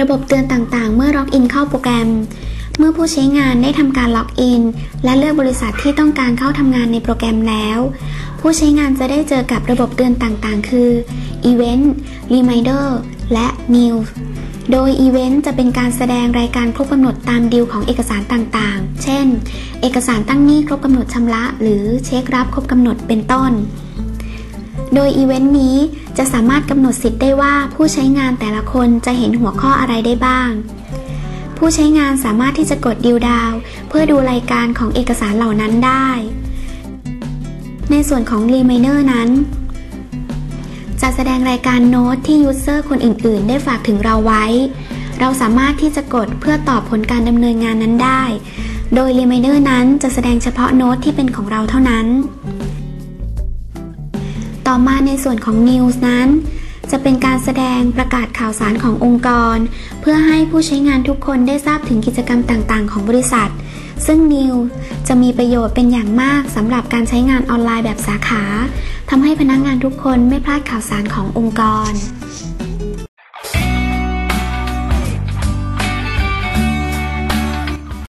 ระบบเตือนต่างๆ เมื่อล็อกอินเข้าโปรแกรม เมื่อผู้ใช้งานได้ทำการล็อกอิน และเลือกบริษัทที่ต้องการเข้าทำงานในโปรแกรมแล้ว ผู้ใช้งานจะได้เจอกับระบบเตือนต่างๆ คือ Event Reminder และ News โดยอีเวนต์จะเป็นการแสดงรายการครบกำหนดตามดีลของเอกสารต่างๆ เช่น เอกสารตั้งหนี้ครบกำหนดชำระ หรือเช็ครับครบกำหนดเป็นต้น โดยอีเวนต์นี้จะสามารถกำหนดสิทธิ์ได้ว่าผู้ใช้งานแต่ละคนจะเห็นหัวข้ออะไรได้บ้าง ผู้ใช้งานสามารถที่จะกดดิวดาว เพื่อดูรายการของเอกสารเหล่านั้นได้ ในส่วนของ Reminder นั้น จะแสดงรายการโน้ตที่ยูเซอร์คนอื่น ๆ ได้ฝากถึงเราไว้ เราสามารถที่จะกดเพื่อตอบผลการดำเนินงานนั้นได้ โดย Reminder นั้นจะแสดงเฉพาะโน้ตที่เป็นของเราเท่านั้น ต่อมาในส่วนของ News นั้น จะเป็นการแสดงประกาศข่าวสารขององค์กร เพื่อให้ผู้ใช้งานทุกคนได้ทราบถึงกิจกรรมต่างๆ ของบริษัท ซึ่ง New จะมีประโยชน์เป็นอย่างมากสำหรับการใช้งานออนไลน์แบบสาขาทำให้พนักงงานทุกคนไม่พลาดข่าวสารขององค์กร